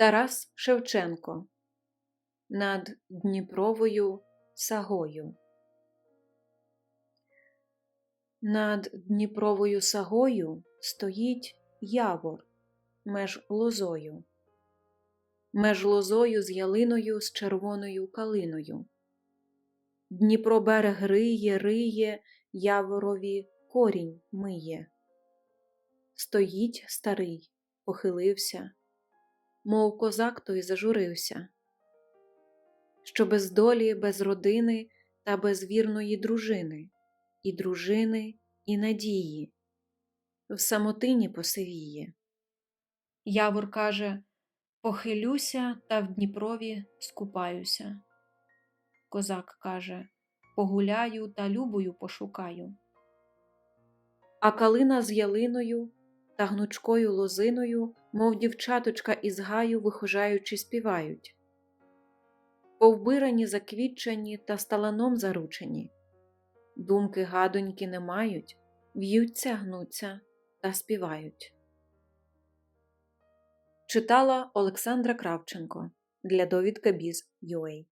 Тарас Шевченко Над Дніпровою сагою. Над Дніпровою сагою стоїть явор меж лозою, меж лозою з ялиною з червоною калиною. Дніпро берег риє, риє, яворові корінь миє. Стоїть старий, похилився, мов козак той зажурився, що без долі, без родини та без вірної дружини, і дружини, і надії, в самотині посивіє. Явор каже Похилюся та в Дніпрові скупаюся. Козак каже Погуляю та любою пошукаю. А калина з ялиною та гнучкою лозиною, мов дівчаточка із гаю, вихожаючи, співають. Повбирані, заквітчені та сталаном заручені. Думки гадоньки не мають, в'ються, гнуться та співають. Читала Олександра Кравченко для довідка Біз.UA